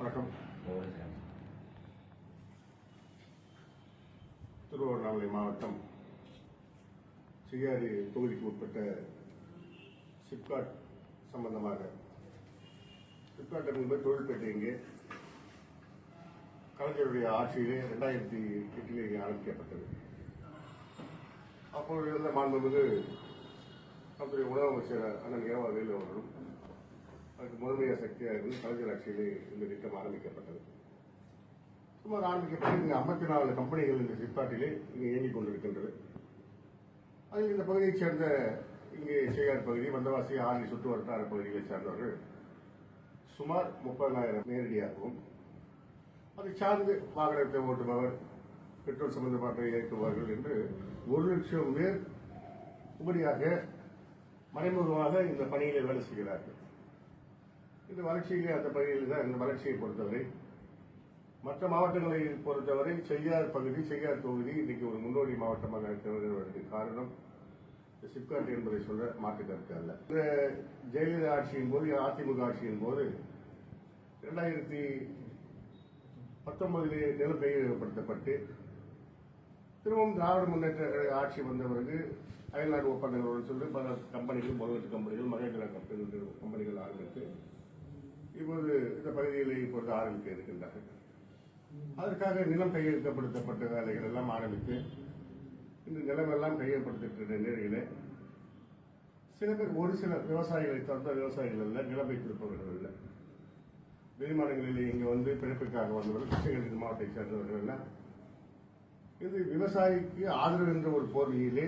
வணக்கம். திருவண்ணாமலை மாவட்டம் செய்யாறு தொகுதிக்கு உட்பட்ட சிப்காட் சம்பந்தமாக. சிப்காட் என்பது தொழில்பேட்டை இங்கே. கலைஞருடைய ஆட்சியிலே ரெண்டாயிரத்தி எட்டிலே இங்கே ஆரம்பிக்கப்பட்டது. அப்போது இருந்த மாண்புமிகு நம்முடைய உணவு அமைச்சர் அண்ணன் ஏவா வேலு அவர்களும் அதுக்கு முதன்மையாக சக்தியாக இருந்து கலைஞர் ஆட்சியிலே இந்த திட்டம் ஆரம்பிக்கப்பட்டது. சுமார் ஆரம்பிக்கப்பட்டு இங்கே ஐம்பத்தி நாலு கம்பெனிகள் இந்த சிற்பாட்டிலே இங்கே இயங்கிக் கொண்டிருக்கின்றது. அதில் இந்த பகுதியைச் சேர்ந்த இங்கே செய்யார் பகுதி வந்தவாசி ஆணி சுற்று வட்டார பகுதிகளைச் சேர்ந்தவர்கள் சுமார் முப்பதாயிரம் நேரடியாகவும் அதை சார்ந்து வாகனத்தை ஓட்டுபவர் பெட்ரோல் சம்பந்தப்பட்ட இயக்குபவர்கள் என்று ஒரு லட்சம் பேர் உபரியாக மறைமுகமாக இந்த பணியில் வேலை செய்கிறார்கள். இந்த வளர்ச்சியிலே அந்த பகுதியில் தான் இந்த வளர்ச்சியை பொறுத்தவரை. மற்ற மாவட்டங்களை பொறுத்தவரை செய்யார் பகுதி செய்யார் தொகுதி இன்னைக்கு ஒரு முன்னோடி மாவட்டமாக இருக்கிறது காரணம். இந்த சிப்காட் என்பதை சொல்ல மாற்று கருத்து அல்ல. இந்த ஜெயலலிதா ஆட்சியின் போது அதிமுக ஆட்சியின் போது இரண்டாயிரத்தி பத்தொன்பதிலே நிலம் கையகப்படுத்தப்பட்டு திரும்பவும் திராவிட முன்னேற்ற கழக ஆட்சி வந்த பிறகு அயல்நாடு ஒப்பந்தங்களோடு சொல்லி பல கம்பெனிகள் முதலீட்டு கம்பெனிகள் மகேந்திரா கம்பெனிகள் கம்பெனிகள் ஆரம்பித்து இப்போது இந்த பகுதியில் இப்பொழுது ஆரம்பிக்க இருக்கின்றார்கள். அதற்காக நிலம் கையெழுத்தப்படுத்தப்பட்ட வேலைகள் எல்லாம் ஆரம்பித்து இந்த நிலமெல்லாம் கையப்படுத்திட்டு நிலையிலே சில பேர் ஒரு சில விவசாயிகளை தவிர்த்த விவசாயிகள் அல்ல நிலம் வைத்திருப்பவர்கள் அல்ல. வெளிமாநிலங்களில் இங்கே வந்து பிழைப்புக்காக வந்தவர்கள் கிருஷ்ணகிரி மாவட்டத்தை சேர்ந்தவர்கள் எல்லாம் இது விவசாயிக்கு ஆதரவு என்ற ஒரு போர்வையிலே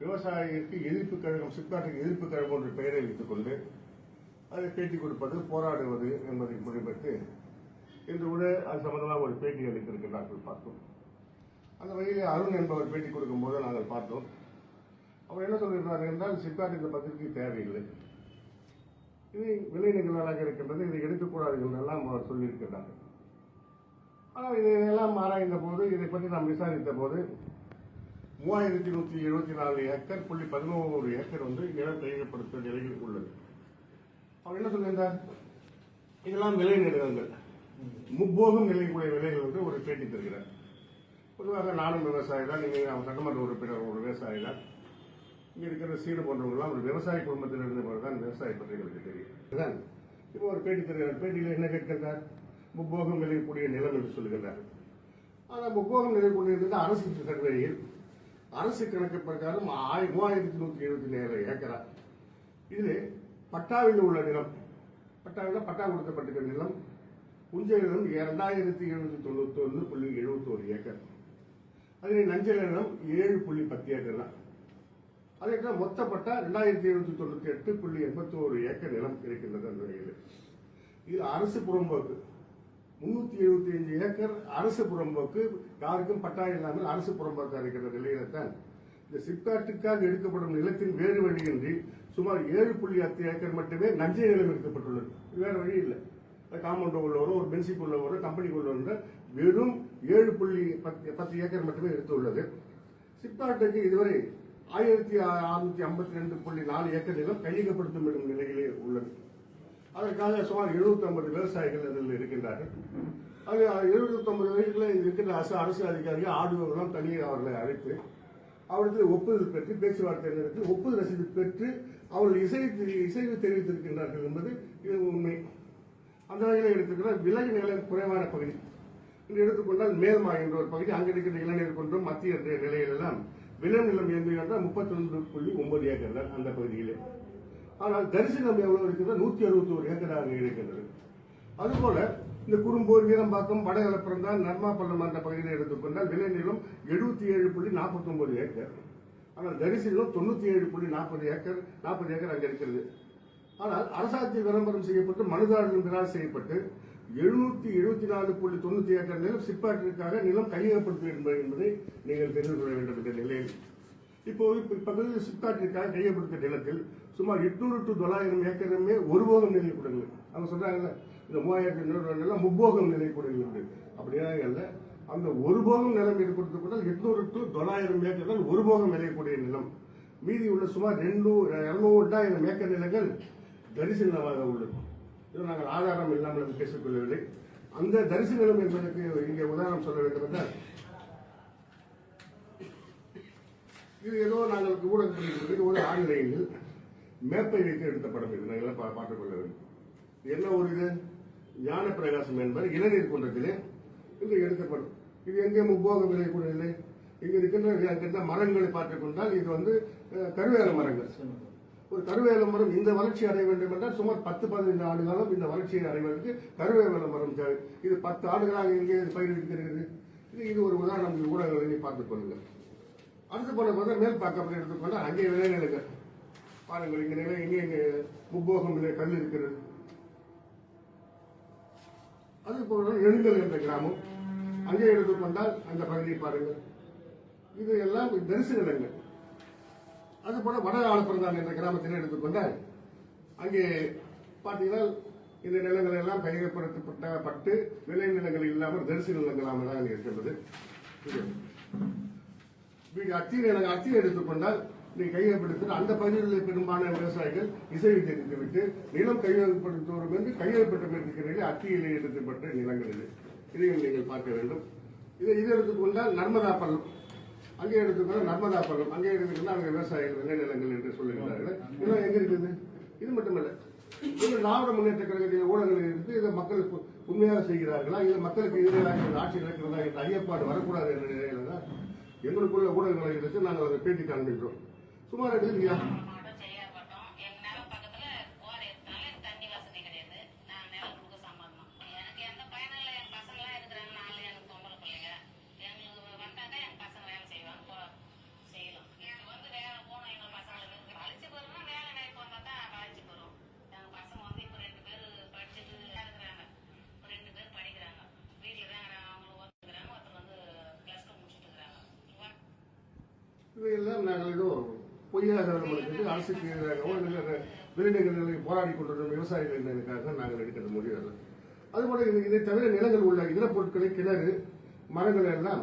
விவசாயிக்கு எதிர்ப்பு கழகம் சிப்காட்டுக்கு எதிர்ப்பு கழகம் என்ற பெயரை வைத்துக் கொண்டு அதை பேட்டி கொடுப்பது போராடுவது என்பதை முடிவெடுத்து இன்று கூட அது சம்பந்தமாக ஒரு பேட்டி அளித்திருக்கிறார்கள் பார்த்தோம் அந்த வகையில் அருண் என்பவர் பேட்டி கொடுக்கும்போது நாங்கள் பார்த்தோம். அவர் என்ன சொல்லியிருந்தார் என்றால் சிப்காட் இந்த பத்திரிகை தேவையில்லை. இது விளைநிலங்களாக இருக்கின்றது இதை எடுக்கக்கூடாது என்றெல்லாம் அவர் சொல்லியிருக்கிறார். ஆனால் இதையெல்லாம் ஆராய்ந்த போது இதை பற்றி நாம் விசாரித்த போது மூவாயிரத்தி நூற்றி எழுபத்தி நாலு ஏக்கர் புள்ளி பதினோரு ஏக்கர் வந்து நிலம் கையகப்படுத்த நிலையில் உள்ளது. அவர் என்ன சொல்லியிருந்தார்? இதெல்லாம் விலை நிலங்கள் முப்போகம் நிலைக்கூடிய விலைகள் வந்து ஒரு பேட்டி தருகிறார். பொதுவாக நானும் விவசாயி தான். நீங்கள் சட்டமன்ற உறுப்பினர் ஒரு விவசாயி தான். இங்கே இருக்கிற சீடு போன்றவங்களாம் ஒரு விவசாய குடும்பத்தில் இருந்தவர் தான் விவசாய பற்றி எங்களுக்கு தெரியும். இதுதான். இப்போ ஒரு பேட்டி தருகிறார். பேட்டியில் என்ன கேட்கின்றார்? முப்போகம் விளையக்கூடிய நிலம் என்று சொல்லுகிறார் ஆனால் முப்போகம் விளையக்கூடியது அரசு சர்வேயில். அரசு கணக்கு பிரகாரம் ஆயிரம் மூவாயிரத்தி நூற்றி எழுபத்தி ஏழு ஏக்கரா. இதில் பட்டாவில் உள்ள நிலம். பட்டாவில் பட்டா கொடுக்கப்பட்டிருக்க நிலம் புஞ்சை நிலம் இரண்டாயிரத்தி எழுநூத்தி தொண்ணூத்தி ஒன்று புள்ளி எழுபத்தோரு ஏக்கர். அதில் நஞ்சல் நிலம் ஏழு புள்ளி பத்து ஏக்கர் தான். அதே மொத்த பட்டா ரெண்டாயிரத்தி எழுநூத்தி தொண்ணூத்தி எட்டு புள்ளி எண்பத்தோரு ஏக்கர் நிலம் இருக்கின்றது அந்த வகையில். இது அரசு புறம்போக்கு. முன்னூத்தி எழுபத்தி அஞ்சு ஏக்கர் அரசு புறம்போக்கு. யாருக்கும் பட்டா இல்லாமல் அரசு புறம்போக்கா இருக்கிற நிலையில தான் இந்த சிப்காட்டுக்காக எடுக்கப்படும் நிலத்தின் வேறு வழியின்றி சுமார் ஏழு புள்ளி பத்து ஏக்கர் மட்டுமே நஞ்சை நிலம் எடுக்கப்பட்டுள்ளது. வேற வழி இல்லை. காம்பவுண்ட் உள்ளவரோ ஒரு பென்சிக் உள்ளவரோ கம்பெனிக்கு உள்ளவர்கள் வெறும் ஏழு புள்ளி பத்து பத்து ஏக்கர் மட்டுமே எடுத்துள்ளது. சிப்காட்டுக்கு இதுவரை ஆயிரத்தி அறுநூத்தி ஐம்பத்தி ரெண்டு புள்ளி நாலு ஏக்கர் நிலம் கையகப்படுத்தும் எனும் நிலையிலே உள்ளது. அதற்காக சுமார் 750 விவசாயிகள் அதில் இருக்கின்றார்கள். அது 750 வயதில் இருக்கின்ற அரசு அரசு அதிகாரிகள் ஆடுவர்களும் தனியாக அவர்களை அழைத்து அவருக்கு ஒப்புதல் பெற்று பேச்சுவார்த்தை நடத்தி ஒப்புதல் ரசீது பெற்று அவர்கள் இசை இசைவு தெரிவித்திருக்கின்றார்கள் என்பது இது உண்மை. அந்த வகையில் எடுத்துக்கிற விலகு நிலை குறைவான பகுதி. எடுத்துக்கொண்டால் மேல்மா என்ற ஒரு பகுதி. அங்கே இருக்கிற இளைஞர் கொண்டும் மத்திய நிலையிலெல்லாம் விலை நிலம் இயங்குகின்ற முப்பத்தி ஒன்று புள்ளி ஒன்பது ஏக்கர் தான் அந்த பகுதியிலே. ஆனால் தரிசனம் எவ்வளவு இருக்கிறது நூத்தி அறுபத்தி ஒரு அங்கே இருக்கின்றது. அதுபோல இந்த குறும்போர் வீரம்பாக்கம் வடகலப்புறம்தான் நர்மாப்பள்ளம் அந்த பகுதியில் எடுத்துக்கொண்டால் விலை நிலம் எழுபத்தி ஏழு புள்ளி நாற்பத்தி ஒன்பது ஏக்கர். ஆனால் தரிசனம் தொண்ணூத்தி ஏழு புள்ளி நாற்பது ஏக்கர் நாற்பது ஏக்கர் அங்கே இருக்கிறது. ஆனால் அரசாங்கத்தில் விளம்பரம் செய்யப்பட்டு மனுதாரர்கள் செய்யப்பட்டு எழுநூத்தி எழுபத்தி நாலு புள்ளி தொண்ணூத்தி ஏக்கர் நிலம் சிப்பாட்டிற்காக நிலம் கையகப்படுத்து என்பது என்பதை நீங்கள் தெரிந்து கொள்ள வேண்டும் என்ற நிலையில். இப்போது இப்போ பகுதியில் சிப்காட்டிற்காக கையப்படுத்த நிலத்தில் சுமார் எட்நூறு டு தொள்ளாயிரம் ஏக்கருமே ஒருபோகம் நிலை கூடங்கள். அவங்க சொல்றாங்கல்ல இந்த மூவாயிரத்தி நிலம் முப்போகம் நிலை கூடங்கள் அப்படியா இல்லை. அந்த ஒருபோகம் நிலம் ஏற்படுத்திக் எட்நூறு டு தொள்ளாயிரம் ஏக்கர்கள் ஒருபோகம் விளையக்கூடிய நிலம். மீதி உள்ள சுமார் ரெண்டு இருநூறு ரெண்டாயிரம் ஏக்கர் நிலங்கள் தரிசு நிலமாக உள்ளது. இது நாங்கள் ஆதாரம் இல்லாமல் பேசிக்கொள்ளவில்லை. அந்த தரிசு நிலம் என்பதற்கு இங்கே உதாரணம் சொல்ல வேண்டும் என்றால் இது ஏதோ நாங்கள் ஊடகத்தில் ஒரு ஆன்லைனில் மேப்பை வைத்து எடுத்த படம் இது நாங்கள் பார்த்துக் கொள்ள வேண்டும். என்ன ஒரு இது? ஞான பிரகாசம் என்பது இளநீர் குன்றத்திலே இது எடுத்த படம் இது எங்கே உபோகம் விலை கூட இல்லை. இங்க இருக்கின்ற இருக்கின்ற மரங்களை பார்த்துக் கொண்டால் இது வந்து கருவேல மரங்கள். ஒரு கருவேல மரம் இந்த வளர்ச்சி அடைய வேண்டும் என்றால் சுமார் பத்து பதினைந்து ஆண்டு காலம் இந்த வளர்ச்சியை அடைவதற்கு கருவேல மரம் தேவை. இது பத்து ஆண்டுகளாக எங்கே பயிரிடுகிறது? இது இது ஒரு உதாரணம். ஊடகங்களை நீ பார்த்துக் கொள்ளுங்கள். அடுத்து போன பார்த்தா மேல் பார்க்கப்பட்டு எடுத்துக்கொண்டால் அங்கே விளைநிலங்கள் பாருங்கள் இங்கே நிலை இங்கே இங்கே முப்போகம் இல்லை கல் இருக்கிறது. அது போல எழுங்கல் என்ற கிராமம். அங்கே எடுத்துக்கொண்டால் அந்த பகுதியை பாருங்கள். இது எல்லாம் தரிசு நிலங்கள் அது போல வட ஆலப்புறந்தான் என்ற கிராமத்தில் எடுத்துக்கொண்டால் அங்கே பார்த்தீங்கன்னா இந்த நிலங்கள் எல்லாம் கையகப்படுத்தப்பட்ட பட்டு விளை நிலங்கள் இல்லாமல் தரிசு நிலங்களாக தான் இருக்கின்றது. இது. வீடு அத்தி நிலங்கள் அத்தி எடுத்துக்கொண்டால் நீ கையகப்படுத்த அந்த பகுதியில் பெரும்பாலான விவசாயிகள் இசைவை தெரிந்துவிட்டு நிலம் கையகப்படுத்துவோரும் என்று கையகப்பட்டு இருக்கிறீர்கள் அத்தியிலே எடுத்துப்பட்ட நிலங்கள் இது. இதையும் நீங்கள் பார்க்க வேண்டும். இதை இதை எடுத்துக்கொண்டால் நர்மதா பள்ளம். அங்கே எடுத்துக்கொண்டால் நர்மதா பள்ளம். அங்கே எடுத்துக்கொண்டால் அங்கே விவசாயிகள் விளைநிலங்கள் என்று சொல்லுகிறார்கள் இதெல்லாம் எங்க இருக்குது? இது மட்டுமல்ல. இது திராவிட முன்னேற்ற கழகத்தில் ஊடகங்கள் இருந்து இதை மக்கள் உண்மையாக செய்கிறார்களா? இதை மக்களுக்கு எதிராக ஆட்சி நடக்கிறதா என்ற ஐயப்பாடு வரக்கூடாது என்ற நிலையில தான் எங்களுக்குள்ள ஊடகங்களை எடுத்து நாங்கள் அதை பேட்டி காண்பிக்கிறோம் சுமார் எடுத்துக்கியா மாவட்டம் செய்யாப்பட்டோம் எங்க நிலம் பக்கத்துல ஓடை இருக்கனால எனக்கு தண்ணி வசதி கிடையாது நான் நிலம் கொடுக்க சம்மதம் எனக்கு எந்த பயனும் இல்லை என் பசங்க எல்லாம் இருக்கிறாங்க நாலு எனக்கு தொம்பளை பிள்ளைங்க எங்களுக்கு வந்தாங்க என் பசங்க வேலை செய்வாங்க போ செய்யலாம் எனக்கு வந்து வேலை போகணும் எங்க பசங்களுக்கு வளைச்சு போறோம்னா வேலை வாய்ப்பு வந்தா தான் வளைச்சு போறோம் எங்க பசங்க வந்து இப்ப ரெண்டு பேர் படிச்சுட்டு இருக்கிறாங்க ஒரு ரெண்டு பேர் படிக்கிறாங்க வீட்டுல தான் இருக்கிறாங்க. அவங்களும் ஒத்துக்கிறாங்க ஒருத்தர் வந்து பிளஸ் டூ முடிச்சுட்டு இருக்கிறாங்க இதையெல்லாம் நாங்கள் ஏதோ பொய்யாக அரசுக்கு எதிராகவோ இல்லை விளைநிலங்களை போராடி கொண்டிருக்கும் விவசாயிகள் என்பதற்காக நாங்கள் எடுக்கிறது முடியாது அதுபோல இதை தவிர நிலங்கள் உள்ள இதர பொருட்களை கிணறு மரங்கள் எல்லாம்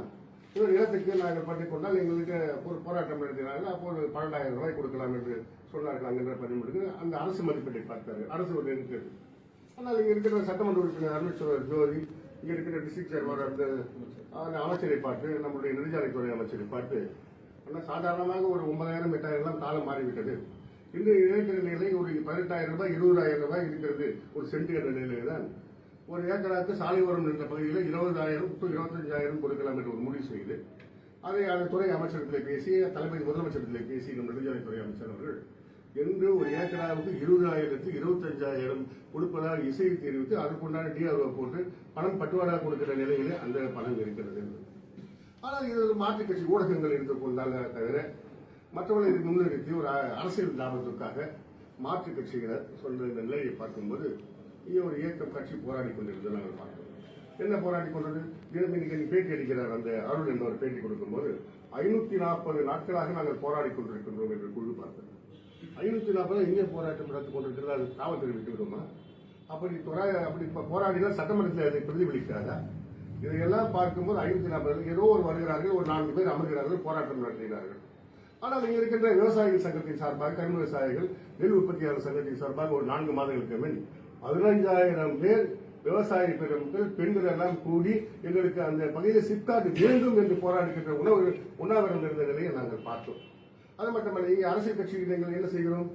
நிலத்துக்கு நாங்கள் பண்ணிக்கொண்டால் எங்களுக்கு ஒரு போராட்டம் நடத்தினார்கள். அப்போது பன்னெண்டாயிரம் ரூபாய் கொடுக்கலாம் என்று சொன்னார்கள் அங்கிருந்த பதிமூணுக்கு அந்த அரசு மதிப்பீட்டை பார்த்தாரு அரசு ஒரு இருக்கிறது ஆனால் இங்கே இருக்கிற சட்டமன்ற உறுப்பினர் அருணேஸ்வரர் ஜோதி இங்கே இருக்கிற டிஸ்ட்ரிக்ட் சேர்மர் அந்த அந்த அமைச்சரை பார்த்து நம்முடைய நெடுஞ்சாலைத்துறை அமைச்சரை பார்த்து ஏன்னா சாதாரணமாக ஒரு ஒன்பதாயிரம் எட்டாயிரம் எல்லாம் காலம் மாறிவிட்டது. இன்று இருக்கிற நிலை ஒரு பதினெட்டாயிரம் ரூபாய் இருபதாயிரம் ரூபாய் இருக்கிறது. ஒரு சென்ட் என்ற நிலையில தான். ஒரு ஏக்கராக்கு சாலையோரம் என்ற பகுதியில் இருபதாயிரம் டு இருபத்தஞ்சாயிரம் கொடுக்கலாம் என்று ஒரு முடிவு செய்து அதை அந்த துறை அமைச்சரத்தில் பேசி தலைமை முதலமைச்சரத்தில் பேசி நம் நெடுஞ்சாலைத்துறை அமைச்சர் அவர்கள் என்று ஒரு ஏக்கராவுக்கு இருபதாயிரத்து இருபத்தஞ்சாயிரம் கொடுப்பதாக இசையை தெரிவித்து அதற்குண்டான டிஆர்ஓ போட்டு பணம் பட்டுவாடா கொடுக்கிற நிலையிலே அந்த பணம் இருக்கிறது. என்று. ஆனால் இது ஒரு மாற்றுக் கட்சி ஊடகங்கள் இருந்து கொண்டாங்க தவிர மற்றவர்களை முன்னிறுத்தி ஒரு அரசியல் லாபத்துக்காக மாற்றுக் கட்சியினர் சொல்ற இந்த நிலையை பார்க்கும்போது இங்கே ஒரு இயக்கம் கட்சி போராடி கொண்டிருந்தது நாங்கள் பார்த்தோம். என்ன போராடி கொண்டது? தினமணிக்கு பேட்டி அளிக்கிறார் அந்த அருள் என்பவர் பேட்டி கொடுக்கும்போது ஐநூத்தி நாற்பது நாட்களாக நாங்கள் போராடி கொண்டிருக்கின்றோம் என்று குழு பார்த்தது ஐநூத்தி நாற்பது இங்கே போராட்டம் நடத்தி கொண்டிருக்கிறது அது காவல்துறை விட்டு விடுமா? அப்படி துறை- அப்படி போராடினா போராடினால் சட்டமன்றத்தில் அதை பிரதிபலிக்காதா? இதையெல்லாம் பார்க்கும்போது ஐநூத்தி நாற்பது ஏதோ ஒரு வருகிறார்கள் ஒரு நான்கு பேர் அமர்கிறார்கள் போராட்டம் நடத்துகிறார்கள். ஆனால் இங்கே இருக்கின்ற விவசாயிகள் சங்கத்தின் சார்பாக கரும்பு விவசாயிகள் நெல் உற்பத்தியாளர் சங்கத்தின் சார்பாக ஒரு நான்கு மாதங்களுக்கு முன் பதினைஞ்சாயிரம் பேர் விவசாய பெருமக்கள் பெண்கள் எல்லாம் கூடி எங்களுக்கு அந்த பகுதியில் சிப்காட் வேண்டும் என்று போராடுகின்ற உணவு உண்ணாவிரதம் இருந்த நிலையை நாங்கள் பார்த்தோம். அது மட்டுமல்ல அரசியல் கட்சியில் நீங்கள் என்ன செய்கிறோம்?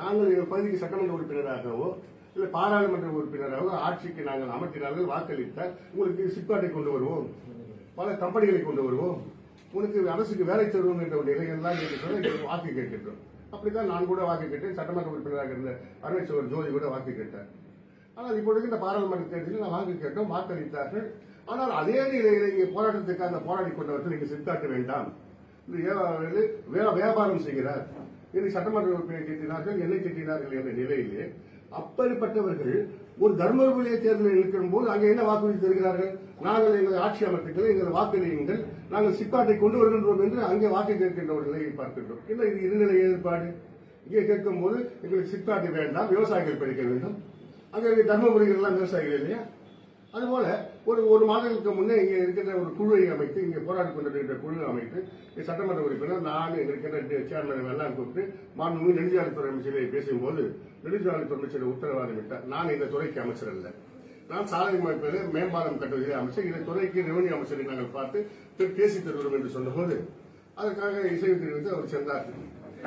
நாங்கள் எங்கள் பகுதிக்கு சட்டமன்ற உறுப்பினராகவோ இல்லை பாராளுமன்ற உறுப்பினராக ஆட்சிக்கு நாங்கள் அமர்த்தினார்கள் வாக்களித்தால் உங்களுக்கு சிப்காட்டை கொண்டு வருவோம். பல கம்பெனிகளை கொண்டு வருவோம். உனக்கு அரசுக்கு வேலை தருவோம் என்ற ஒரு நிலையெல்லாம் என்று வாக்கு கேட்கின்றோம். அப்படித்தான் நான் கூட வாக்கு கேட்டேன். சட்டமன்ற உறுப்பினராக இருந்த பரமேஸ்வரர் ஜோதி கூட வாக்கு கேட்டார். ஆனால் இப்பொழுது இந்த பாராளுமன்ற தேர்தலில் நான் வாக்கு கேட்டோம் வாக்களித்தார்கள். ஆனால் அதே நிலையில் இங்கே போராட்டத்துக்காக போராடி கொண்டவர்கள் இங்கு சித்தாட்ட வேண்டாம். வியாபாரம் செய்கிறார். என்னை சட்டமன்ற உறுப்பினர் திட்டினார்கள் என்னை திட்டினார்கள் என்ற நிலையிலே அப்படிப்பட்டவர்கள் ஒரு தர்மபுரியை தேர்தலில் நிற்கும் போது அங்கே என்ன வாக்குறுதி தருகிறார்கள்? நாங்கள் எங்களை ஆட்சி அமைத்துக்கள் எங்கள் வாக்களியுங்கள் நாங்கள் சிப்பாட்டை கொண்டு வருகின்றோம் என்று அங்கே வாக்கு கேட்கின்ற ஒரு நிலையை பார்க்கின்றோம். இல்லை இது இருநிலை ஏற்பாடு? இங்கே கேட்கும் போது எங்களுக்கு சிப்பாட்டை வேண்டாம் விவசாயிகள் படிக்க வேண்டும். அங்கே தர்மபுரிகள் எல்லாம் விவசாயிகள் இல்லையா? அதுபோல ஒரு ஒரு மாதத்துக்கு முன்னே இங்கே இருக்கின்ற ஒரு குழுவை அமைத்து இங்கே போராடி கொண்டிருக்கின்ற குழு அமைத்து சட்டமன்ற உறுப்பினர் நான் இங்கே இருக்கின்ற சேர்மன் எல்லாம் கூப்பிட்டு மாண்புமிகு நெடுஞ்சாலைத்துறை அமைச்சரை பேசும்போது நெடுஞ்சாலைத்துறை அமைச்சர் உத்தரவாதம் விட்டார் நான் இந்த துறைக்கு அமைச்சர் அல்ல. நான் சாலை அமைப்பது மேம்பாலம் கட்டுவதிலே அமைச்சர் இந்த துறைக்கு ரெவன்யூ அமைச்சரை நாங்கள் பார்த்து பேசி தருகிறோம் என்று சொன்னபோது அதற்காக இசைவு தெரிவித்து அவர் சென்றார்.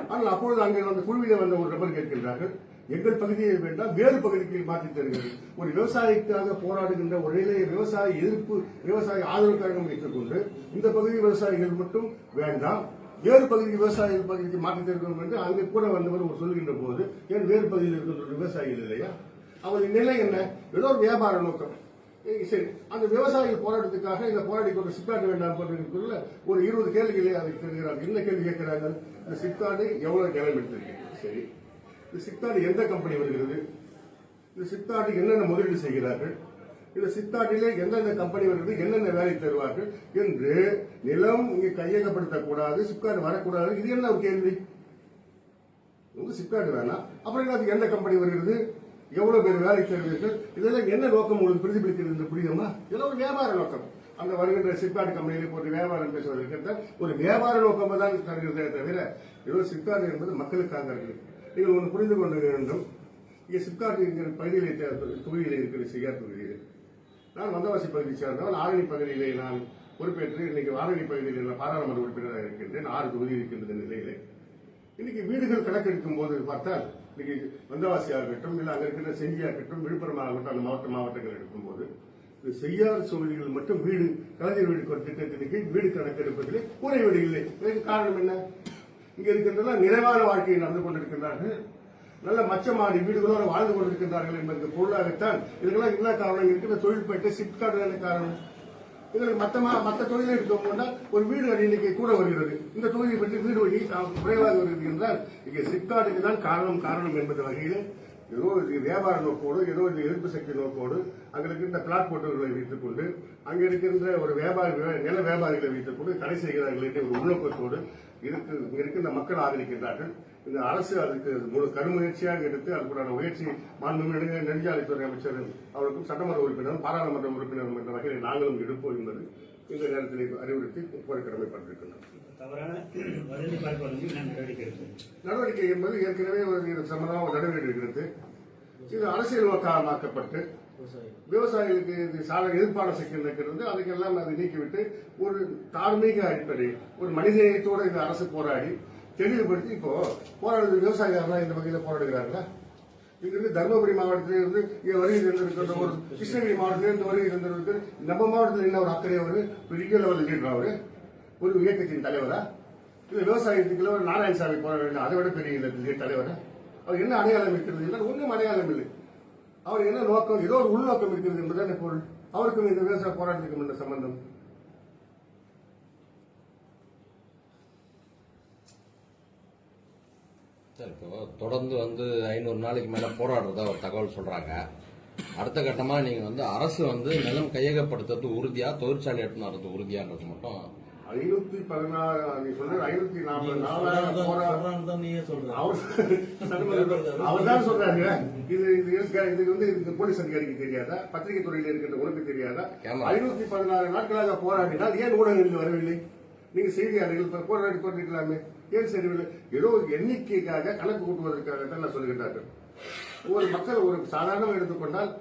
ஆனால் அப்பொழுது அங்கே வந்த குழுவிலே வந்த ஒரு நபர் கேட்கின்றார்கள் எங்கள் பகுதியை வேண்டாம் வேறு பகுதிக்கு மாற்றி தருகிறது. ஒரு விவசாயிக்காக போராடுகின்ற ஒரு நிலையை விவசாய எதிர்ப்பு விவசாய ஆதரவு கழகம் வைத்துக் கொண்டு இந்த பகுதி விவசாயிகள் மட்டும் வேண்டாம் வேறு பகுதிக்கு விவசாய பகுதிக்கு மாற்றி தருகிறோம் என்று அங்கே கூட வந்தவர் ஒரு சொல்கின்ற போது ஏன் வேறு பகுதியில் இருக்கின்ற விவசாயிகள் இல்லையா? அவரின் நிலை என்ன? ஏதோ ஒரு வியாபார நோக்கம். சரி அந்த விவசாயிகள் போராட்டத்துக்காக இந்த போராடி கொண்டு சிப்காட் வேண்டாம் போன்றதுக்குள்ள ஒரு இருபது கேள்விகளை அதை தருகிறார்கள். என்ன கேள்வி கேட்கிறார்கள்? இந்த சிப்காடு எவ்வளவு நிலம் எடுத்திருக்கு சரி. இந்த சிப்காடு எந்த கம்பெனி வருகிறது? இந்த சிப்காட்டுக்கு என்னென்ன முதலீடு செய்கிறார்கள்? இந்த சித்தாட்டிலே எந்தெந்த கம்பெனி வருது என்னென்ன வேலை தருவார்கள்? என்று நிலம் இங்கே கையகப்படுத்தக்கூடாது சிப்காட் வரக்கூடாது. இது என்ன ஒரு கேள்வி? உங்களுக்கு சிப்காட் வேணாம் அப்புறம் அதுக்கு எந்த கம்பெனி வருகிறது? எவ்வளவு பேர் வேலை தருவீர்கள்? இதெல்லாம் என்ன நோக்கம் உங்களுக்கு பிரதிபலிக்கிறது என்று புரியுமா? இதெல்லாம் ஒரு வியாபார நோக்கம். அந்த வருகின்ற சிப்காட் கம்பெனியில் போட்டு வியாபாரம் பேசுவதற்கு ஒரு வியாபார நோக்கமாக தான் தருகிறதே தவிர ஏதோ சிப்காட் என்பது மக்களுக்காக இருக்குது நீங்கள் ஒன்று புரிந்து கொள்ள வேண்டும். இங்கே சிப்காட் என்கிற பகுதியிலே தே- தொகுதியிலே இருக்கிற செய்யார் தொகுதியில் நான் வந்தவாசி பகுதியை சேர்ந்தவன். ஆரணி பகுதியிலே நான் பொறுப்பேற்று இன்னைக்கு ஆரணி பகுதியில் நான் பாராளுமன்ற உறுப்பினராக இருக்கின்றேன். ஆறு தொகுதி இருக்கின்ற நிலையிலே. இன்னைக்கு வீடுகள் கணக்கெடுக்கும் போது பார்த்தால் இன்னைக்கு வந்தவாசியாக இருக்கட்டும் இல்லை அங்கே இருக்கிற செஞ்சியா இருக்கட்டும் விழுப்புரம் ஆகட்டும் அந்த மாவட்ட மாவட்டங்கள் எடுக்கும்போது இந்த செய்யாத சூழ்நிலைகள் மட்டும் வீடு கலைஞர் வீடு திட்டத்தின் கீழ் வீடு கணக்கெடுப்பதிலே கூரை வீடு இல்லை. இதற்கு காரணம் என்ன? இங்க இருக்கின்றன நிறைவான வாழ்க்கையை நடந்து கொண்டிருக்கின்றார்கள். நல்ல மச்சமாடி வீடுகளோடு வாழ்ந்து கொண்டிருக்கின்றார்கள் என்பதற்கு பொருளாகத்தான் இதுக்கெல்லாம் என்ன காரணம். இருக்கிற தொழில்பேட்டை சிப்காட் தானே காரணம்? இதில் மற்ற மா- தொழிலை எடுத்துக்கொண்டா ஒரு வீடு வரி எண்ணிக்கை கூட வருகிறது. இந்த தொகுதியை பற்றி வீடு வழி குறைவாக வருகிறது என்றால் இங்கே சிப்காட்டுக்கு தான் காரணம் காரணம் என்பது வகையில் ஏதோ இது வியாபார நோக்கோடு ஏதோ இது எதிர்ப்பு சக்தி நோக்கோடு அங்கே இருக்கின்ற பிளாட் போட்டவர்களை வைத்துக் கொண்டு அங்கே இருக்கின்ற ஒரு வியாபார நில வியாபாரிகளை வைத்துக் கொண்டு தடை செய்கிறார்கள் என்ற ஒரு உள்நோக்கத்தோடு இருக்கின்ற மக்கள் ஆதரிக்கின்றார்கள். இந்த அரசு அதுக்கு முழு கருமுயற்சியாக எடுத்து அதுக்குண்டான முயற்சி மாண்புமிகு நெடுஞ்சாலைத்துறை அமைச்சர் அவருக்கும் சட்டமன்ற உறுப்பினரும் பாராளுமன்ற உறுப்பினரும் என்ற வகையில் நாங்களும் எடுப்போம் என்பது இந்த நேரத்தில் அறிவுறுத்தி பரப்புவதற்கு நான் நடவடிக்கை என்பது ஏற்கனவே ஒரு சம்பந்தமாக ஒரு நடவடிக்கை எடுக்கிறது. இது அரசியல் நோக்கமாக்கப்பட்டு விவசாயிகளுக்கு. இது சாலை எதிர்ப்பான சிக்கல் இருக்கிறது. அதுக்கெல்லாம் அதை நீக்கிவிட்டு ஒரு தார்மீக அடிப்படை ஒரு மனிதநேயத்தோடு இந்த அரசு போராடி தெளிவுபடுத்தி இப்போ போராடுறது விவசாயிகள் இந்த வகையில் போராடுகிறார்களா? இங்கிருந்து தருமபுரி மாவட்டத்திலிருந்து இங்கே வருகை இருந்திருக்கிற ஒரு கிருஷ்ணகிரி மாவட்டத்திலிருந்து வருகை இருந்திருக்கு நம்ம மாவட்டத்தில் என்ன ஒரு அக்கறை அவரு? பெரிய லெவலில் லீடர் அவரு? ஒரு இயக்கத்தின் தலைவரா? இல்லை விவசாயத்துக்குள்ள ஒரு நாராயணசாமி போராட அதை விட பெரிய தலைவரா? அவர் என்ன அடையாளம் இருக்கிறது? என்றால் ஒன்றும் அடையாளம் இல்லை. அவர் என்ன நோக்கம்? ஏதோ ஒரு உள்நோக்கம் இருக்கிறது என்பதுதான் பொருள். அவருக்கும் இந்த விவசாய போராட்டத்துக்கும் என்ன சம்பந்தம்? இப்போ தொடர்ந்து வந்து ஐநூறு நாளைக்கு மேல போராடுறதா ஒரு தகவல் சொல்றாங்க. அடுத்த கட்டமா நீங்க வந்து அரசு வந்து நிலம் கையகப்படுத்துறது உறுதியா தொழிற்சாலை எடுத்துன்னு வர்றது உறுதியான்றது மட்டும் ஐநூத்தி பதினாறு நீ சொல்ற ஐநூத்தி நாற்பது நாலாயிரம் அவர் அவர் தான் சொல்றாரு. இது இது இருக்கு- இது வந்து இது போலீஸ் அதிகாரிக்கு தெரியாதா? பத்திரிகை துறையில இருக்கின்ற உனக்கு தெரியாதா. ஐநூத்தி பதினாறு நாட்களாக போராடினால் ஏன் ஊடகங்கள் வரவில்லை? நீங்க செய்தியாளர்கள் போராடி கொண்டிருக்கலாமே ஏன் சரிவில்லை? ஏதோ ஒரு எண்ணிக்கைக்காக கணக்கு கூட்டுவதற்காக தான் நான் சொல்லுகின்றார்கள் ஒரு மக்கள் ஒரு சாதாரணமாக எடுத்துக்கொண்டால்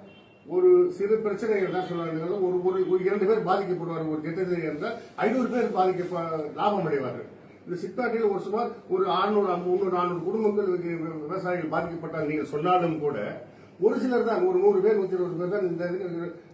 ஒரு சிறு பிரச்சனைகள் தான் சொல்றாங்க ஒரு ஒரு ஒரு இரண்டு பேர் பாதிக்கப்படுவார்கள். ஒரு திட்டத்தில் இருந்தால் ஐநூறு பேர் பாதிக்க லாபம் அடைவார்கள் இந்த சித்தாட்டில் ஒரு சுமார் ஒரு ஆறுநூறு முந்நூறு நானூறு குடும்பங்கள் விவசாயிகள் பாதிக்கப்பட்டால் நீங்கள் சொன்னாலும் கூட ஒரு சிலர் தான் ஒரு நூறு பேர் நூற்றி இருபது பேர் தான் இந்த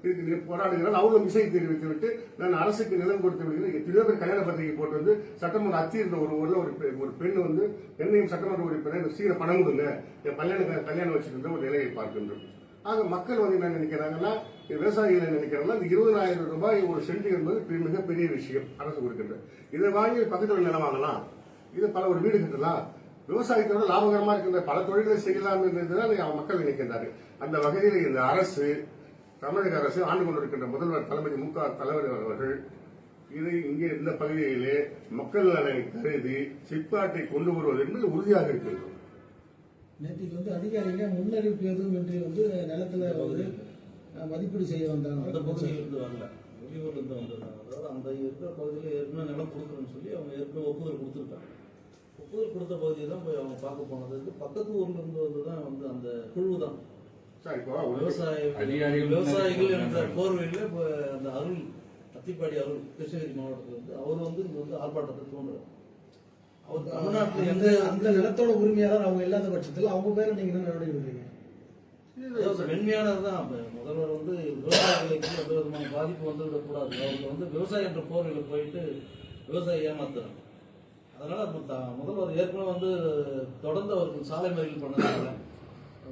இதுக்கு போராடுகிறார் அவங்களும் இசை தெரிவித்து விட்டு நான் அரசுக்கு நிலம் கொடுத்து விடுகிறேன். எத்தனையோ பேர் கல்யாண பத்திரிகை போட்டு வந்து சட்டமன்ற அத்தி ஒரு ஊரில் ஒரு ஒரு பெண் வந்து என்னையும் சட்டமன்ற உறுப்பினர் சீர பணம் கொடுங்க. என் கல்யாணம் கல்யாணம் வச்சுருந்த ஒரு நிலையை பார்க்கின்றோம். ஆக மக்கள் வந்து என்ன நினைக்கிறாங்கன்னா இந்த விவசாயிகள் என்ன நினைக்கிறாங்கன்னா இந்த இருபதாயிரம் ரூபாய் ஒரு சென்ட் என்பது பெ- மிகப்பெரிய விஷயம் அரசு கொடுக்கின்றது இதை வாங்கி பக்கத்தில் நிலம் வாங்கலாம். இது பல ஒரு வீடு கட்டலாம். விவசாயத்தோட லாபகரமா இருக்கின்ற பல தொழில்களை செய்யலாம் என்றுதான் மக்கள் நினைக்கின்றார்கள். அந்த வகையில் இந்த அரசு தமிழக அரசு ஆண்டு கொண்டிருக்கின்ற முதல்வர் தலைமை மு க தலைவர் அவர்கள் இதை இங்கே இந்த பகுதியிலே மக்கள் நலனை கருதி சிப்பாட்டை கொண்டு வருவது என்பது உறுதியாக இருக்கின்றது நேற்றுக்கு வந்து அதிகாரிங்க முன்னறிவிப்பு எதுவும் இன்றி வந்து நிலத்துல வந்து மதிப்பீடு செய்ய அந்த வந்தாங்க பகுதியிலிருந்து வரல. வெளியூர்ல இருந்து வந்திருக்காங்க அதாவது அந்த இருக்கிற பகுதியில் ஏற்கனவே நிலம் கொடுக்குறேன்னு சொல்லி அவங்க ஏற்கனவே ஒப்புதல் கொடுத்துருக்காங்க. ஒப்புதல் கொடுத்த பகுதியை தான் போய் அவங்க பார்க்க போனதுக்கு பக்கத்து ஊர்ல இருந்து வந்து தான் வந்து அந்த குழு தான். சார் இப்போ ஒரு விவசாய அதிகாரிகள் விவசாயிகள் என்ற போர்வையில் இப்போ அந்த அருள் அத்திப்பாடி அருள் கிருஷ்ணகிரி மாவட்டத்தில் வந்து அவர் வந்து இங்க வந்து ஆர்ப்பாட்டத்தை தூண்டுறார். அவர் தமிழ்நாட்டில் எந்த அந்த நிலத்தோட உரிமையாளர் அவங்க இல்லாத பட்சத்தில் அவங்க பேரை நீங்க என்ன நடவடிக்கை எடுக்கிறீங்க? வெண்மையானது தான். முதல்வர் வந்து விவசாயிகளுக்கு எந்த விதமான பாதிப்பு வந்துவிடக்கூடாது அவங்க வந்து விவசாயம் என்ற போர்வையில் போயிட்டு விவசாயி ஏமாத்துறாங்க. அதனால அப்ப த- முதல்வர் ஏற்கனவே வந்து தொடர்ந்து அவருக்கு சாலை மறியல் பண்ணதுனால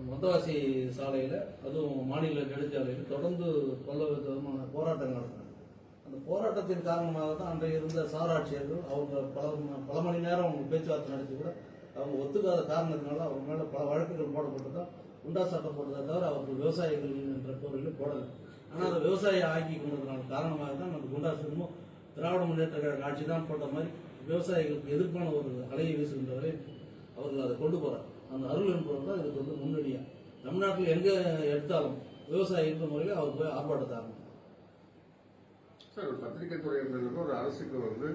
மொத்தவாசி சாலையில அதுவும் மாநில நெடுஞ்சாலையில் தொடர்ந்து பல விதமான போராட்டங்கள் நடக்கும் அந்த போராட்டத்தின் காரணமாக தான் அன்றைய இருந்த சாராட்சியர்கள் அவங்க பல பல மணி நேரம் அவங்க பேச்சுவார்த்தை நடத்தி கூட அவங்க ஒத்துக்காத காரணத்தினால அவங்க மேல பல வழக்குகள் போடப்பட்டு தான் குண்டா சட்டம் போட்டதை தவிர அவர்கள் விவசாயிகள் என்ற பொருளில் போடலை. ஆனால் அதை விவசாயி ஆக்கி கொண்டதுனால காரணமாக தான் அந்த குண்டா சட்டமும் திராவிட முன்னேற்ற கழக ஆட்சி தான் போட்ட மாதிரி விவசாயிகளுக்கு எதிர்ப்பான ஒரு அலையை வீசுகின்ற வரை அவர்கள் அதை கொண்டு போகிறார் அந்த அருள் என்பவர் தான் இதுக்கு வந்து முன்னணியாக தமிழ்நாட்டில் எங்கே எடுத்தாலும் விவசாயி என்ற முறையில் அவர் போய் ஆர்ப்பாட்டத்தை ஆரம்பித்தார். சார் ஒரு பத்திரிகை துறையினருக்கு ஒரு அரசுக்கு வந்து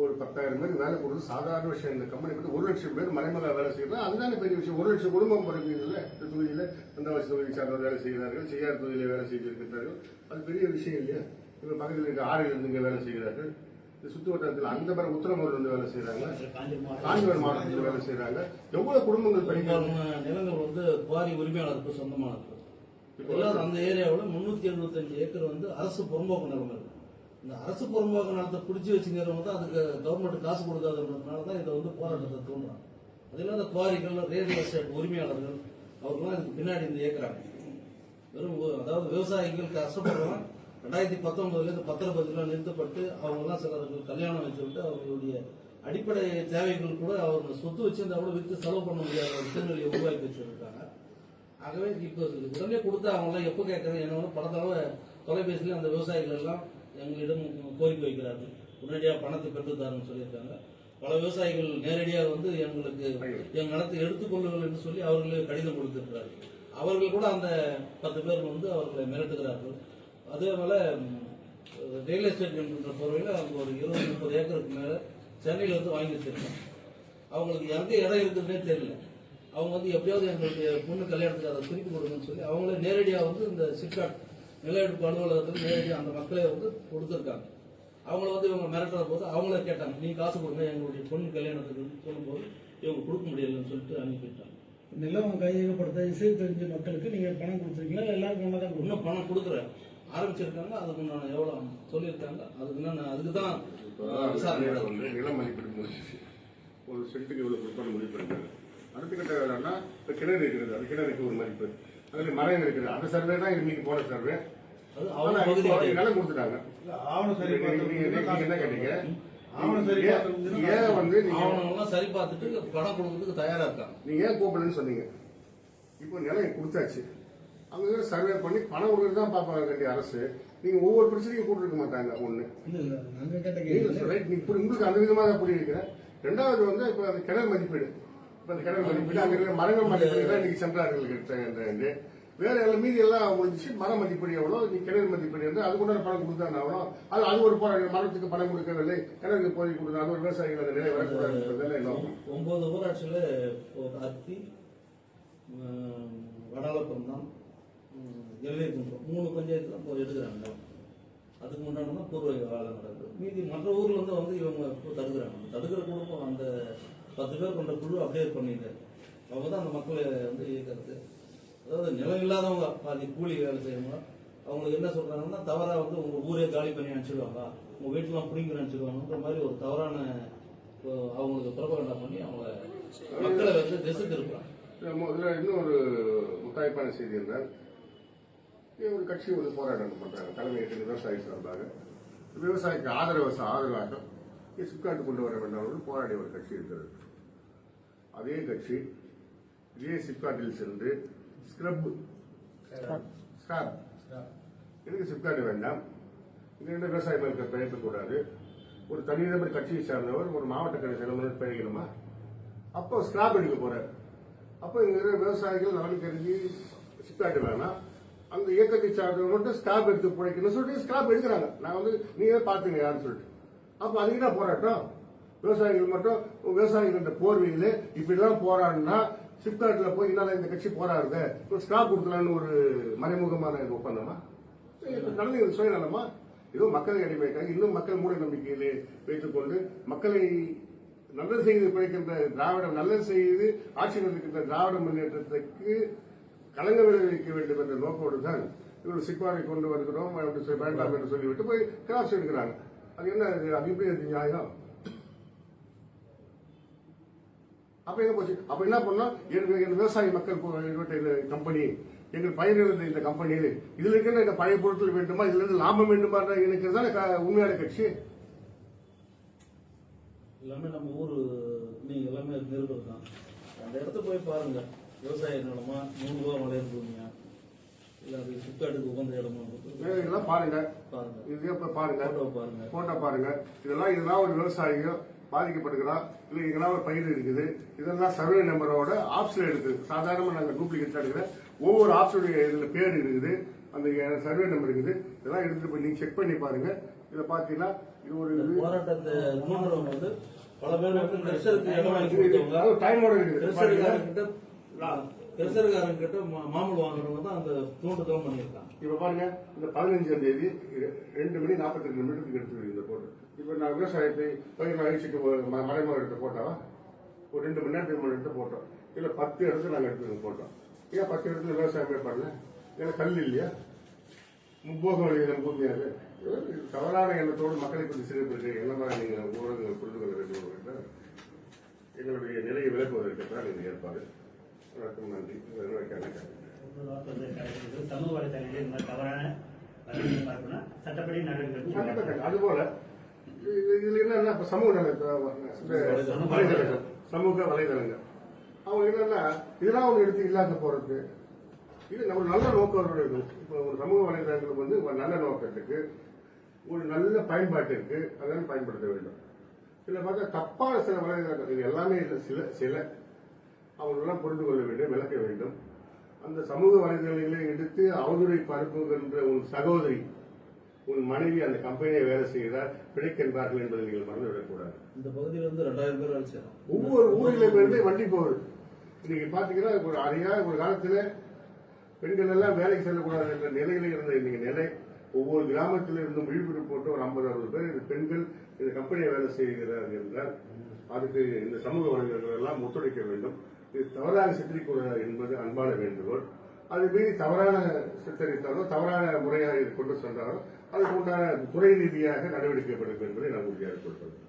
ஒரு பத்தாயிரம் பேர் வேலை கொடுத்து சாதாரண விஷயம். இந்த கம்பெனி வந்து ஒரு லட்சம் பேர் மறைமுக வேலை செய்யலாம் அதுதானே பெரிய விஷயம். ஒரு லட்சம் குடும்பம் பிறகுல இந்த தொகுதியில் வந்தவாசி தொகுதி சார்ந்தவர் வேலை செய்கிறார்கள் செய்யார் தொகுதியில் வேலை செய்திருக்கிறார்கள் அது பெரிய விஷயம் இல்லையா? இப்போ பக்கத்தில் இருக்க ஆறில் இருந்து இங்கே வேலை செய்கிறார்கள். இந்த சுற்று வட்டாரத்தில் அந்த மாதிரி உத்தரமூர்ல இருந்து வேலை செய்கிறாங்க காஞ்சிபுரம் மாவட்டத்தில் வேலை செய்கிறாங்க எவ்வளவு குடும்பங்கள் பெரும்பாலான நிலங்கள் வந்து குவாரி உரிமையாளருக்கு சொந்தமானது. அந்த ஏரியாவில் முன்னூத்தி எழுபத்தஞ்சு ஏக்கர் வந்து அரசு புறம்போக்கு நிலம் இருக்கு இந்த அரசு புறம்போக்கு நிலத்தை பிடிச்சி வச்சுக்கிறவங்க தான் அதுக்கு கவர்மெண்ட் காசு கொடுக்காததுனால தான் இதை வந்து போராட்டத்தை தூண்டுறாங்க அது இல்லாத குவாரிகள் ரியல் எஸ்டேட் உரிமையாளர்கள் அவர்கள்லாம் இதுக்கு பின்னாடி இந்த இயக்குறாங்க. வெறும் அதாவது விவசாயிகள் கஷ்டப்படுறோம். ரெண்டாயிரத்தி பத்தொன்பதுலேருந்து பத்திர பத்திரப்பதிலாம் நிறுத்தப்பட்டு அவங்கெல்லாம் சிலருக்கு சிலர்கள் கல்யாணம் வச்சு விட்டு அவர்களுடைய அடிப்படை தேவைகள் கூட அவங்க சொத்து வச்சிருந்தா கூட விற்று செலவு பண்ண முடியாத ஒரு சூழ்நிலையை உருவாக்கி வச்சிருக்காங்க. ஆகவே இப்போ உடனே கொடுத்து அவங்களாம் எப்போ கேட்குறேன் என்ன பல தடவை தொலைபேசியில் அந்த விவசாயிகள் எல்லாம் எங்களிடம் கோரிக்கை வைக்கிறார்கள். உடனடியாக பணத்தை பெற்றுத்தாருன்னு சொல்லியிருக்காங்க. பல விவசாயிகள் நேரடியாக வந்து எங்களுக்கு எங்கள் நிலத்தை எடுத்துக்கொள்ளுங்கள் என்று சொல்லி அவர்களே கடிதம் கொடுத்திருக்கிறார்கள். அவர்கள் கூட அந்த பத்து பேர் வந்து அவர்களை மிரட்டுகிறார்கள். அதே போல ரியல் எஸ்டேட் என்கின்ற பொருளில் அவங்க ஒரு இருபது முப்பது ஏக்கருக்கு மேலே சென்னையில் வந்து வாங்கி வச்சிருக்காங்க. அவங்களுக்கு எந்த இடம் இருக்குதுன்னே தெரியல. அவங்க வந்து எப்படியாவது எங்களுடைய பொண்ணு கல்யாணத்துக்கு அதை திருப்பி கொடுங்கன்னு சொல்லி அவங்களே நேரடியாக வந்து இந்த சிப்காட் நில எடுப்பு அலுவலகத்தில் நேரடியாக அந்த மக்களை வந்து கொடுத்துருக்காங்க. அவங்கள வந்து இவங்க மிரட்டுற போது அவங்களே கேட்டாங்க நீ காசு கொடுங்க எங்களுடைய பொண்ணு கல்யாணத்துக்கு சொல்லும்போது இவங்க கொடுக்க முடியலன்னு சொல்லிட்டு அனுப்பிட்டாங்க. நிலம் கையகப்படுத்த இசை தெரிஞ்ச மக்களுக்கு நீங்க பணம் கொடுத்துருக்கீங்களா? இல்ல எல்லாருக்கும் தான் இன்னும் பணம் கொடுக்குறேன் ஆரம்பிச்சிருக்காங்க அதுக்கு நான் எவ்வளோ சொல்லியிருக்காங்க அதுக்கு நான் அதுக்கு தான் விசாரணை இப்போ நடக்குது. வந்து நில மதிப்பீடு முடிஞ்சிச்சு. ஒரு சென்ட்டுக்கு இவ்வளவு கொடுக்கணும் முடிவு பண்ணிட்டாங்க. அடுத்த கட்ட வேலைன்னா இப்போ கிணறு இருக்கிறது அந்த கிணறுக்கு ஒரு மதிப்பு. அதுல மரம் இருக்குது. அந்த சர்வே தான் இன்னைக்கு போன சர்வே நிலம் கொடுத்துட்டாங்க. ஆவணம் சரி நீங்க- என்ன கேட்டீங்க? ஆவணம் சரி ஏன் வந்து நீங்க அவனெல்லாம் சரி பார்த்துட்டு பணம் கொடுக்கறதுக்கு தயாரா இருக்காங்க. நீங்க ஏன் கூப்பிடலன்னு சொன்னீங்க? இப்போ நிலம் கொடுத்தாச்சு. அவங்க சர்வே பண்ணி பணம் கொடுக்கறது தான் பார்ப்பாங்க வேண்டிய அரசு. நீங்க ஒவ்வொரு பிரச்சனையும் கூட்டிருக்க மாட்டாங்க ஒண்ணு. ரைட் நீங்க உங்களுக்கு அந்த விதமாக தான் புரியுது ரெண்டாவது வந்து இப்போ அந்த கிணறு மதிப்பீடு. இப்போ கிணறு மதிப்பீடு அங்க இருக்கிற மரங்கள் மதிப்பீடு தான் இன்னைக்கு சென்றார்கள் கிட்ட வேற எல்லாம் மீதி எல்லாம் முடிஞ்சிச்சு. மர மதிப்பீடு எவ்வளோ நீ கிணறு மதிப்பீடு வந்து அது கொண்டாட பணம் கொடுத்தாங்க அவ்வளோ அது அது ஒரு போராட்டம் மரத்துக்கு பணம் கொடுக்கவில்லை. கிணறுக்கு போய் கொடுத்தா அது ஒரு விவசாயிகள் அந்த நிலை வரக்கூடாதுன்றதெல்லாம் இல்லை ஒன்பது ஊராட்சியில் அத்தி உம், வடாலப்பந்தம் எல்லைக்குன்றம். மூணு பஞ்சாயத்துல இப்போ எடுக்கிறாங்க. அதுக்கு முன்னாடி தான் பூர்வ வேலை நடக்குது. மீதி மற்ற ஊர்ல இருந்து வந்து இவங்க தடுக்கிறாங்க. தடுக்கிற குழுப்பம் அந்த பத்து பேர் கொண்ட குழு அப்டேட் பண்ணிட்டு அவங்க தான் அந்த மக்களை வந்து இயக்கிறது அதாவது நிலம் இல்லாதவங்க பாதி கூலி வேலை செய்யணும் அவங்களுக்கு என்ன சொல்றாங்கன்னா தவறா வந்து உங்க ஊரே காலி பண்ணி அனுப்பிச்சிடுவாங்க உங்க வீட்டுலாம் பிடிங்கி அனுப்பிச்சிடுவாங்கன்ற மாதிரி ஒரு தவறான அவங்களுக்கு பிரபகண்டா பண்ணி அவங்க மக்களை வந்து திசை திருப்புறாங்க முதல்ல இன்னொரு முத்தாய்ப்பான செய்தி இருந்தார் இங்க ஒரு கட்சி ஒரு போராட்டம் பண்றாங்க. தலைமை ஏற்று விவசாயி சார்பாக. விவசாயிக்கு ஆதரவு ஆதரவாட்டம் சிப்காட்டு கொண்டு வர வேண்டாம் போராடி போராடிய ஒரு கட்சி இருக்கிறது. அதே கட்சி இதே சிப்காட்டில் சென்று ஸ்கிரப் ஸ்கிராப் எதுக்கு சிப்காட்டு வேண்டாம்? இது ரெண்டு விவசாய மேற்க பிழைக்கக்கூடாது ஒரு தனிநபர் கட்சியை சார்ந்தவர் ஒரு மாவட்ட கட்சி தலைவர் பிழைக்கணுமா அப்போ ஸ்கிராப் எடுக்க போறாரு. அப்போ இங்க இருக்கிற விவசாயிகள் நலன் கருதி சிப்காட்டு வேணாம். அந்த இயக்கத்தை சார்ந்தவங்க மட்டும் ஸ்கிராப் எடுத்து பிழைக்கணும்னு சொல்லிட்டு ஸ்கிராப் எடுக்கிறாங்க. நான் வந்து நீங்களே பாத்துங்க யாருன்னு சொல்லிட்டு. அப்ப அதுக்கு என்ன போராட்டம்? விவசாயிகள் மட்டும் விவசாயிகள் போர்வையில் இப்படிலாம் போராடினா சிப்காட்ல போய் என்னால இந்த கட்சி போராடுது ஸ்டாப் கொடுக்கலான்னு ஒரு மறைமுகமான ஒப்பந்தமா? இது நடந்தது சுயநலமா? ஏதோ மக்களை அடிமைக்காக இன்னும் மக்கள் மூட நம்பிக்கையிலே வைத்துக் கொண்டு மக்களை நல்லது செய்து பிழைக்கின்ற திராவிடம் நல்லது செய்து ஆட்சி நடக்கின்ற திராவிட முன்னேற்றத்துக்கு கலங்க விளைவிக்க வேண்டும் என்ற நோக்கோடு தான் இவர் சிப்பாரை கொண்டு வருகிறோம் வேண்டாம் என்று சொல்லிவிட்டு போய் கிராஸ் எடுக்கிறாங்க. அது என்ன அது எப்படி நியாயம்? அப்ப என்ன போச்சு? அப்ப என்ன பண்ணோம்? விவசாய மக்கள் கம்பெனி எங்கள் பயிர்கள் இருந்த இந்த கம்பெனியில் இதுல இருக்கிற இந்த பழைய பொருட்கள் வேண்டுமா? இதுல இருந்து லாபம் வேண்டுமா? தானே க- உண்மையான கட்சி. எல்லாமே நம்ம ஊர் நீங்க எல்லாமே நிருபர் தான். அந்த இடத்த போய் பாருங்க. விவசாய நிலமா? நூறு ரூபா மலையர் பூமியா இல்ல அது சிப்காட்டுக்கு உகந்த இடமா இதெல்லாம் பாருங்க. பாருங்க. இது பாருங்க. போட்டோ பாருங்க. போட்டோ பாருங்க. இதெல்லாம் இதெல்லாம் ஒரு விவசாயியோ பாதிக்கப்படுகிறான் இல்ல ஒரு பயிர் இருக்குது? இதெல்லாம் சர்வே நம்பரோட ஆப்ஷன் இருக்குது சாதாரணமா நாங்க டூப்ளிகேட் எடுக்கிற ஒவ்வொரு ஆப்ஷனுடைய இதுல பேர் இருக்குது. அந்த சர்வே நம்பர் இருக்குது. இதெல்லாம் எடுத்துட்டு போய் நீங்க செக் பண்ணி பாருங்க. இதை பாத்தீங்கன்னா இது ஒரு போராட்டத்தை வந்து பல பேர் வந்து கிருஷ்ணருக்காரங்கிட்ட மா- மாமூல் வாங்குறவங்க தான் அந்த தூண்டுதலும் பண்ணியிருக்காங்க. இப்ப பாருங்க இந்த பதினஞ்சாம் தேதி ரெண்டு மணி நாற்பத்தி ரெண்டு நிமிடத்துக்கு எடுத்து இந்த இப்ப நான் விவசாயத்தை பயிர் அழிச்சிட்டு மறைமுகம் எடுத்த போட்டோவா? ஒரு ரெண்டு மணி நேரத்துக்கு முன்னாடி எடுத்த போட்டோம். இல்ல பத்து இடத்துல நாங்க எடுத்து போட்டோம். ஏன் பத்து இடத்துல விவசாயமே பண்ணல? ஏன்னா கல் இல்லையா? முப்போக வழியில் பூமியாக தவறான எண்ணத்தோடு மக்களை குறித்து சிறப்பிற்கு என்ன மாதிரி நீங்க ஊடகங்கள் புரிந்து கொள்ள வேண்டும் என்றால் எங்களுடைய நிலையை விளக்குவதற்கு தான் இந்த ஏற்பாடு. வணக்கம் நன்றி. சமூக வலைதளங்களில் இந்த தவறான. அதுபோல இதில் என்னன்னா இப்ப சமூக வலைதளங்கள் சமூக வலைதளங்கள். அவங்க என்னன்னா இதெல்லாம் அவங்க எடுத்து இல்லாத போறதுக்கு இது நம்ம நல்ல நோக்கம் இருக்கும் இப்போ ஒரு சமூக வலைதளங்கள் வந்து ஒரு நல்ல நோக்கத்துக்கு ஒரு நல்ல பயன்பாட்டிற்கு அதெல்லாம் பயன்படுத்த வேண்டும். இதில் பார்த்தா தப்பான சில வலைதளங்கள் இது எல்லாமே இல்லை சில சில. அவங்களெல்லாம் புரிந்து கொள்ள வேண்டும் விளக்க வேண்டும். அந்த சமூக வலைதளங்களை எடுத்து அவதூறை பரப்புகின்ற ஒரு சகோதரி உன் மனைவி அந்த கம்பெனியை வேலை செய்கிறார் பிழைக்கின்றார்கள் என்பதை நீங்கள் மறந்துவிடக்கூடாது. இந்த பகுதியில் வந்து ரெண்டாயிரம் பேர் வேலை செய்யறோம் ஒவ்வொரு ஊரிலும் இருந்து வண்டி போகுது. இன்னைக்கு பாத்தீங்கன்னா ஒரு அறையா ஒரு காலத்துல பெண்கள் எல்லாம் வேலைக்கு செல்லக்கூடாது என்ற நிலையில இருந்த இன்னைக்கு நிலை ஒவ்வொரு கிராமத்தில் இருந்தும் விழிப்புணர்வு போட்டு ஒரு ஐம்பது அறுபது பேர் இது பெண்கள் இந்த கம்பெனியை வேலை செய்கிறார்கள் என்றால் அதுக்கு இந்த சமூக வலைதளங்கள் எல்லாம் ஒத்துழைக்க வேண்டும். இது தவறாக சித்தரிக்கூடாது என்பது அன்பான வேண்டுகோள். அது மீறி தவறான சித்தரித்தாலோ தவறான முறையாக இது கொண்டு சென்றாலோ அதுக்கு உண்டான துறை ரீதியாக நடவடிக்கை எடுக்கும் என்பதை நான் உறுதியாக சொல்கிறேன்